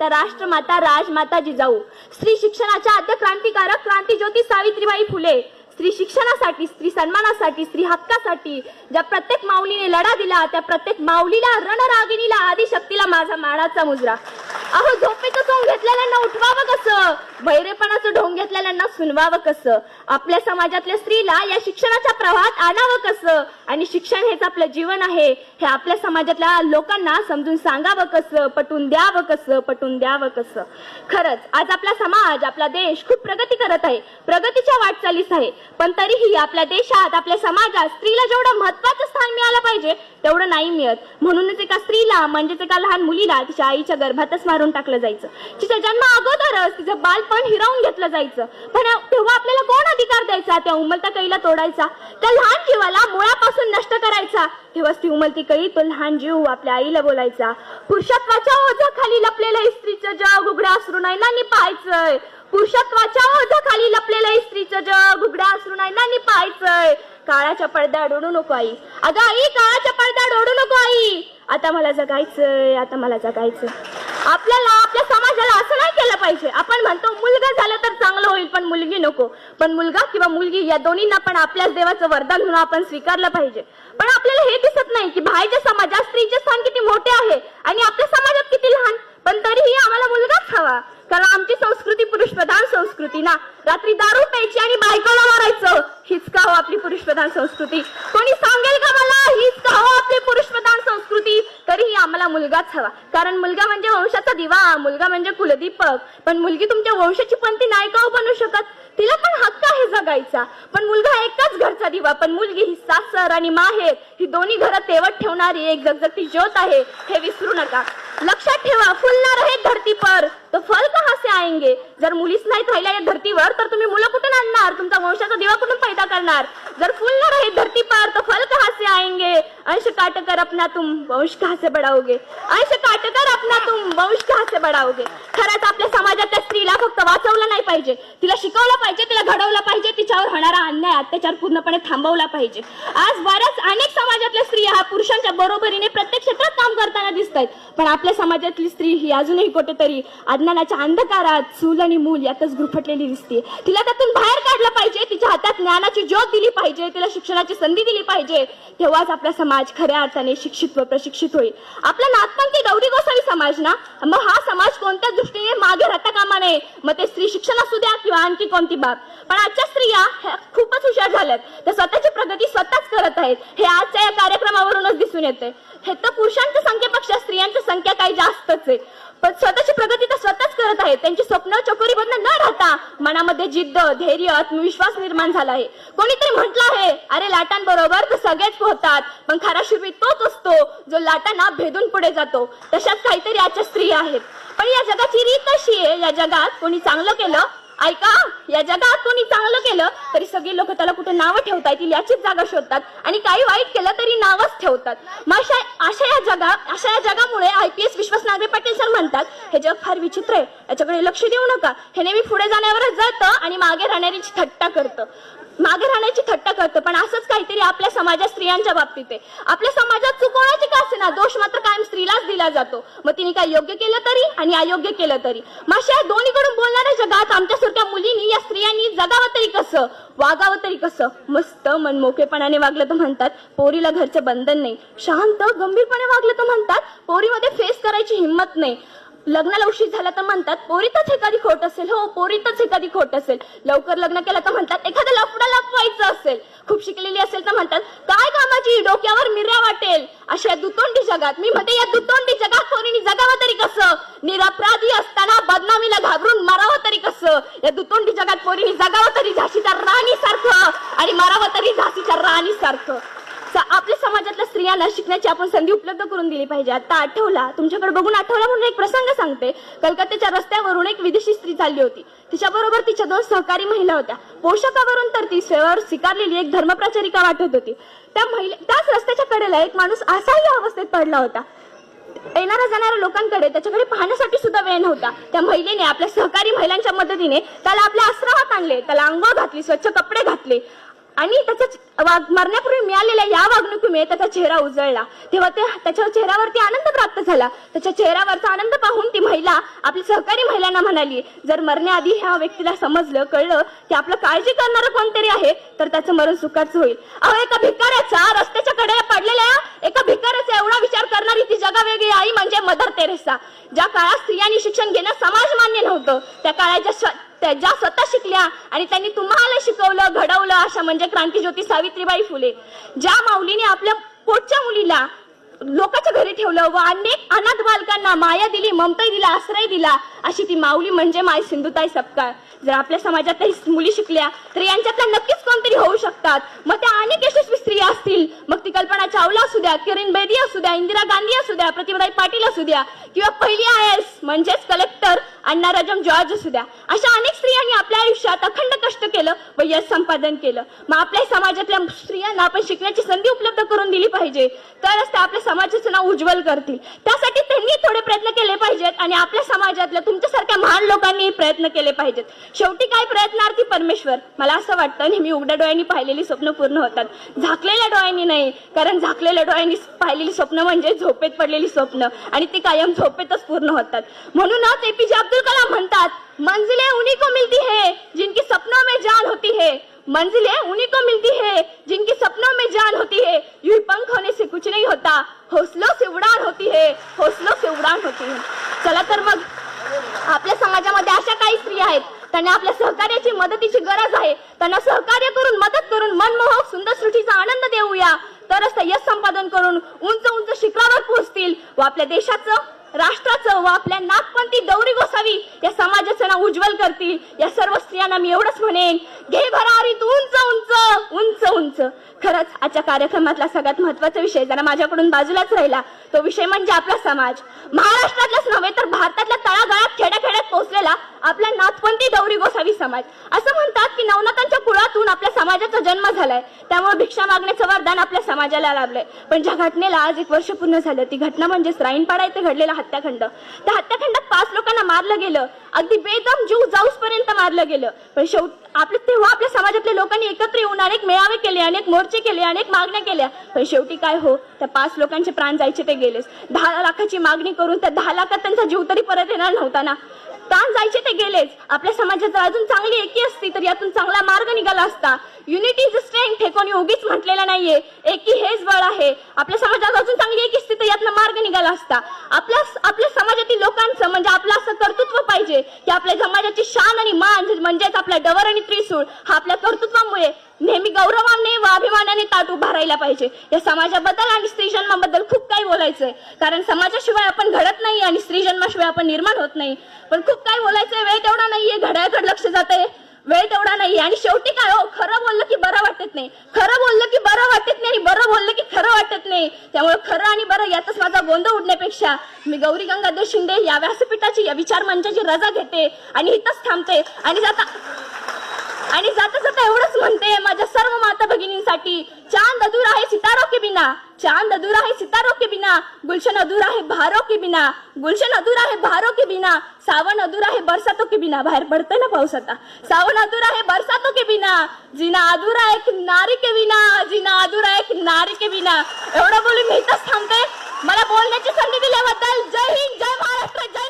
तर राष्ट्रमाता राजमाता जिजाऊ. स्त्री शिक्षणाच्या आद्य क्रांतिकारक क्रांतीज्योती सावित्रीबाई फुले. स्त्री शिक्षणासाठी स्त्री सन्मानासाठी स्त्री हक्कासाठी ज्या प्रत्येक माऊलीने लढा दिला त्या प्रत्येक माऊलीला रणरागिणीला आदिशक्तीला माझा मानाचा मुजरा. अहो झोपेचं सोंग घेतलेल्यांना उठवावं कसं? बहिरेपणाचं ढोंग घेतलेल्यांना सुनवावं कसं? आपल्या समाजातल्या स्त्रीला या शिक्षणाच्या प्रवाहात आणावं कसं? आणि शिक्षण हेच आपलं जीवन आहे. हे आपल्या समाजातल्या लोकांना समजून सांगावं कसं? पटून द्यावं कसं? पटवून द्यावं कसं? खरंच आज आपला समाज आपला देश खूप प्रगती करत आहे. प्रगतीच्या वाटचालीस आहे. पण तरीही आपल्या देशात आपल्या समाजात स्त्रीला जेवढं महत्वाचं स्थान मिळालं पाहिजे तेवढं नाही मिळत. म्हणूनच एका स्त्रीला म्हणजेच एका लहान मुलीला तिच्या आईच्या गर्भातच मारून टाकलं जायचं. तिच्या जन्म अगोदरच तिचं बाल बालपण हिरावून घेतलं जायचं. पण तेव्हा आपल्याला कोण अधिकार द्यायचा? त्या उमलता कैला तोडायचा. त्या लहान जीवाला मुळापासून नष्ट करायचा. तेव्हाच ती उमलती कळी तो लहान जीव आपल्या आईला बोलायचा पुरुषत्वाच्या ओझ्याखाली लपलेलं स्त्रीचं जग उघड्या असरू नयनांनी पाहायचंय पुरुषत्वाच्या ओझ्याखाली लपलेलं स्त्रीचं जग उघड्या असरू नयनांनी पाहायचंय काळाच्या पडद्यात ओढू नको आई. अगं आई काळाच्या पडद्यात ओढू नको आई. आता मला जगायचंय आता मला जगायचंय. आपल्याला आपल्या समाजाला असं नाही केलं पाहिजे. आपण म्हणतो मुलगा झाला तर चांगलं होईल पण मुलगी नको. पण मुलगा किंवा मुलगी या दोन्हींना पण आपल्याच देवाचं वरदान म्हणून आपण स्वीकारलं पाहिजे. पण आपल्याला हे दिसत नाही की बाहेरच्या समाजात स्त्रीचे स्थान किती मोठे आहे आणि आपल्या समाजात किती लहान. पण तरीही आम्हाला मुलगाच हवा. कारण आमची संस्कृती पुरुष प्रधान संस्कृती ना. रात्री दारू प्यायची आणि बायकोला मारायचं. हीच का हो आपली पुरुष प्रधान संस्कृती? कोणी सांगेल का मला? हीच का हो आपली पुरुष प्रधान संस्कृती तरीही आम्हाला मुलगाच हवा. कारण मुलगा म्हणजे वंशाचा दिवा मुलगा म्हणजे कुलदीपक. पण मुलगी तुमच्या वंशाची पंथी ती नायकाव हो बनू शकत? तिला पण हक्क आहे जगायचा. पण मुलगा एकाच घरचा दिवा पण मुलगी ही सासर आणि माहेर ही दोन्ही घरं तेवत ठेवणारी एक जगजगती ज्योत आहे. हे विसरू नका. लक्षात ठेवा फुलणार आहे धरती पर तर फल कहा से आएंगे? जर मुलीच नाहीत राहिल्या या धर्तीवर तर तुम्ही मुलं कुठून आणणार? तुमचा वंशाचा दिवा कुठून पैदा करणार? जर फुल ना रहे धरती पार तर फल कहा से आएंगे? अंश काटकर अपना तुम वंश कहा से बढ़ाओगे? अंश काटकर अपना तुम वंश कहा से बढ़ाओगे? खरंच आपल्या समाजात त्या स्त्रीला फक्त वाचवलं नाही पाहिजे. तिला शिकवलं पाहिजे तिला घडवलं पाहिजे तिच्यावर होणारा अन्याय अत्याचार पूर्णपणे थांबवला पाहिजे. आज बऱ्याच अनेक समाजातल्या स्त्रिया हा पुरुषांच्या बरोबरीने प्रत्येक क्षेत्रात काम करताना दिसत आहेत पण आपल्या समाजातली स्त्री ही अजूनही कुठेतरी आज अज्ञानाच्या अंधकारात चूल आणि मूल यातच गुरफटलेली दिसते. तिला त्यातून बाहेर काढलं पाहिजे तिच्या हातात ज्ञानाची ज्योत दिली पाहिजे तिला शिक्षणाची संधी दिली पाहिजे. तेव्हाच आपला समाज खऱ्या अर्थाने शिक्षित व प्रशिक्षित होईल. आपला नाथपंथी गौरी गोसावी समाज ना? मग हा समाज कोणत्या दृष्टीने मागे राहता कामा नये मग ते स्त्री शिक्षण असू द्या किंवा आणखी कोणती बाब. पण आजच्या स्त्रिया ह्या खूपच हुशार झाल्यात. त्या स्वतःची प्रगती स्वतःच करत आहेत. हे आजच्या या कार्यक्रमावरूनच दिसून येते हे तर पुरुषांच्या संख्येपेक्षा स्त्रियांची संख्या काही जास्तच आहे. पण स्वतःची प्रगती तर स्वतःच करत आहेत. त्यांची स्वप्न चकोरीबद्ध न राहता मनामध्ये जिद्द धैर्य आत्मविश्वास निर्माण झाला आहे. कोणीतरी म्हटलं आहे अरे लाटांबरोबर तर सगळेच पोहतात पण खरा शिरवी तोच असतो जो लाटांना भेदून पुढे जातो. तशाच काहीतरी आजच्या स्त्रिया आहेत. पण या जगाची रीत अशी आहे. या जगात कोणी चांगलं केलं ऐका या जगात कोणी चांगलं केलं तरी सगळे लोक त्याला कुठे नावं ठेवता येतील याचीच जागा शोधतात आणि काही वाईट केलं तरी नावच ठेवतात. मग अशा अशा या जगा अशा या जगामुळे I P S Vishwas Nagare Patil sir म्हणतात हे जग फार विचित्र आहे याच्याकडे लक्ष देऊ नका. हे नेहमी पुढे जाण्यावरच जातं आणि मागे राहण्याची थट्टा करतं. मागे राहण्याची थट्टा करतं पण असंच काहीतरी आपल्या समाजात स्त्रियांच्या बाबतीत आहे. आपल्या समाजात चुकवण्याची का असेना? दोष मात्र कायम स्त्रीलाच दिला जातो. मग तिने काय योग्य केलं तरी आणि अयोग्य केलं तरी? माशा दोन्हीकडून बोलणाऱ्या जगात आमच्यासारख्या मुलींनी या स्त्रियांनी जगावं तरी कसं? वागावं तरी कसं? मस्त मनमोकेपणाने वागलं तर म्हणतात पोरीला घरचं बंधन नाही. शांत गंभीरपणे वागलं तर म्हणतात पोरीमध्ये फेस करायची हिंमत नाही. लग्नाला उशीर झाला तर म्हणतात पोरीतच एखादी खोट असेल. हो पोरीतच एखादी खोट असेल. लवकर लग्न केलं तर म्हणतात एखादं लफडा लपवायचं असेल. खूप शिकलेली असेल तर म्हणतात काय कामाची डोक्यावर मिर्या वाटेल? अशा दुतोंडी जगात मी म्हणते या दुतोंडी जगात पोरीनी जगावं तरी कसं? निरपराधी असताना बदनामीला घाबरून मारावं तरी कसं? या दुतोंडी जगात पोरीनी जगावं तरी झाशीच्या राणी सारखं आणि मारावं तरी झाशीच्या राणी सारखं आपल्या समाजातल्या स्त्रियांना शिकण्याची आपण संधी उपलब्ध करून दिली पाहिजे. आता आठवला तुमच्याकडे बघून आठवला म्हणून एक प्रसंग सांगते. कलकत्त्याच्या रस्त्यावरून एक विदेशी स्त्री चालली होती. तिच्याबरोबर तिच्या दोन सहकारी महिला होत्या. पोशाखावरून तर ती सेवावर स्वीकारलेली एक धर्मप्रचारिका वाटत होती. त्या महिला त्याच रस्त्याच्या कडेला एक माणूस असाही अवस्थेत पडला होता. येणाऱ्या जाणाऱ्या लोकांकडे त्याच्याकडे पाहण्यासाठी सुद्धा वेळ नव्हता. त्या महिलेने आपल्या सहकारी महिलांच्या मदतीने त्याला आपल्या आश्रमात आणले. त्याला अंघोळ घातली स्वच्छ कपडे घातले. आणि त्याच्या वाग- मरण्यापूर्वी मिळालेल्या या वागणुकीमुळे त्याचा चेहरा उजळला. तेव्हा ते त्याच्या चेहऱ्यावरती आनंद प्राप्त झाला. त्याच्या चेहऱ्यावरचा आनंद पाहून ती महिला आपली सहकारी महिलांना म्हणाली जर मरण्याआधी ह्या व्यक्तीला समजलं कळलं की आपलं काळजी करणारं कोणतरी आहे तर त्याचं मरण सुखाचं होईल. अहो एका भिकाऱ्याचा रस्त्याच्या कडेला पडलेल्या एका भिकाऱ्याचा एवढा विचार करणारी ती जगावेगळी आई म्हणजे मदर तेरेसा ज्या काळात स्त्रियांनी शिक्षण घेणं समाज मान्य नव्हतं. त्या काळाच्या त्या ज्या स्वतः शिकल्या आणि त्यांनी तुम्हाला शिकवलं घडवलं अशा म्हणजे क्रांतीज्योती सावित्रीबाई फुले. ज्या माऊलीने आपल्या पोटच्या मुलीला लोकांच्या घरी ठेवलं व अनेक अनाथ बालकांना माया दिली ममता दिला आश्रय दिला अशी ती माऊली म्हणजे माय सिंधुताई सपकाळ. जर आपल्या समाजात मुली शिकल्या तर यांच्यातल्या नक्कीच कोणतरी होऊ शकतात. मग त्या अनेक यशस्वी स्त्रिया असतील. मग ती कल्पना चावला असू द्या किरण बेदी असू द्या इंदिरा गांधी असू द्या प्रतिभाताई पाटील असू द्या किंवा पहिली आय एस म्हणजेच कलेक्टर अण्णा राजम जॉर्ज असू द्या. अशा अनेक स्त्रियांनी आपल्या आयुष्यात अखंड कष्ट केलं व यश संपादन केलं. मग आपल्या समाजातल्या स्त्रियांना आपण शिकण्याची संधी उपलब्ध करून दिली पाहिजे. तरच त्या आपल्या समाजाचं नाव उज्ज्वल करतील. त्यासाठी त्यांनी थोडे प्रयत्न केले पाहिजेत आणि आपल्या समाजातल्या तुमच्यासारख्या महान लोकांनी प्रयत्न केले पाहिजेत. शेवटी काय प्रयत्नार्थी परमेश्वर? मला असं वाटतं नेहमी उघड्या डोळ्यांनी पाहिलेली स्वप्न पूर्ण होतात. झाकलेल्या डोळ्यांनी नाही कारण झाकलेल्या डोळ्यांनी पाहिलेली स्वप्न म्हणजे झोपेत पडलेली स्वप्न. आणि ती कायम झोपेतच पूर्ण होतात. म्हणूनच एपीजे अब्दुल कलाम म्हणतात मंजिले उन्हीं को मिलती है जिनकी सपनों में जान होती है. मंजिले उन्हीं को मिलती है जिनकी सपनों में जान होती है. यूं पंख होने से कुछ नहीं होता हौसलों से उड़ान होती है हौसलों से उड़ान होती है. चला तर मग आपल्या समाजामध्ये अशा काही स्त्रिया आहेत त्यांना आपल्या सहकार्याची मदतीची गरज आहे. त्यांना सहकार्य करून मदत करून मनमोहक सुंदर सृष्टीचा आनंद देऊया. तरच त्या यश संपादन करून उंच उंच शिखरावर पोहोचतील व आपल्या देशाचं राष्ट्राचं व आपल्या नागपंथी गौरी गोसावी या समाजाचं नाव उज्ज्वल करतील. या सर्व स्त्रियांना मी एवढंच म्हणेन घे भरारीत उंच उंच उंच उंच. खरंच आजच्या कार्यक्रमातला सगळ्यात महत्त्वाचा विषय जरा माझ्याकडून बाजूलाच राहिला. तो विषय म्हणजे आपला समाज. महाराष्ट्रातलाच नव्हे तर भारतातल्या तळागाळात खेड्याखेड्यात पोहोचलेला आपला नाथपंथी गौरी गोसावी समाज? असं म्हणतात की नवनाथांच्या कुळातून आपल्या समाजाचा जन्म झालाय. त्यामुळे भिक्षा मागण्याचं वरदान आपल्या समाजाला लाभलंय. पण ज्या घटनेला आज एक वर्ष पूर्ण झालं ती घटना म्हणजेच राईनपाडा येथे घडलेला हत्याखंड. त्या हत्याखंडात पाच लोकांना मारलं गेलं. अगदी बेदम जीव जाऊस पर्यंत मारलं गेलं. पण शेवट आपलं तेव्हा आपल्या समाजातल्या लोकांनी एकत्र येऊन अनेक मेळावे केले अनेक मोर्चे केले अनेक मागण्या केल्या. पण शेवटी काय हो? त्या पाच लोकांचे प्राण जायचे ते गेलेच. दहा लाखाची मागणी करून त्या दहा लाखात त्यांचा जीव तरी परत येणार नव्हता ना? प्राण जायचे ते गेलेच. आपल्या समाजात जर अजून चांगली एकी असती तर यातून चांगला मार्ग निघाला असता. युनिटी इज स्ट्रेंथ हे कोणी उगीच म्हटलेलं नाहीये. एकी हेच बळ आहे. आपल्या समाजात अजून चांगली एकी असती तर यातनं मार्ग निघाला असता. आपल्या आपल्या समाजातील लोकांचं म्हणजे आपलं असं कर्तृत्व पाहिजे की आपल्या समाजाची शान आणि मान म्हणजेच आपला डवर आणि त्रिसूळ हा आपल्या कर्तृत्वामुळे नेहमी गौरवाने व अभिमानाने ताट उभा राहिला पाहिजे. या समाजाबद्दल आणि स्त्री जन्माबद्दल खूप काही बोलायचंय. कारण समाजाशिवाय आपण घडत नाही आणि स्त्री जन्माशिवाय आपण निर्माण होत नाही. पण खूप काही बोलायचंय वेळ तेवढा नाहीये घड्याळकडे लक्ष जात आहे वेळ तेवढा नाहीये. आणि शेवटी काय हो? खरं बोललं की बरं वाटत नाही. खरं बोललं की बरं वाटत नाही आणि बरं बोललं की खरं वाटत नाही. त्यामुळे खरं आणि बरं यातच माझा गोंधळ उडण्यापेक्षा मी गौरी गंगाधर शिंदे या व्यासपीठाची या विचार मंचाची रजा घेते आणि इथंच थांबते. आणि जाता आणि जाता जाता एवढंच म्हणते माझ्या सर्व माता भगिनींसाठी चांद अधूर आहे सितारों के बिना. चांद अधूर आहे सितारों के बिना. गुलशन अधूर आहे भारोके के बिना. गुलशन अधूर आहे भारोके के बिना. सावन अधूर आहे बरसातो के बिना. बाहेर पडतंय ना पाऊस आता. सावन अधूर आहे बरसातो के बिना. जिना अधुरा आहे एक नारी के बिना. जिना अधूरा है एक नारी के बिना. एवढं बोलून मी इथंच थांबते. मला बोलण्याची संधी दिल्याबद्दल जय हिंद जय महाराष्ट्र जय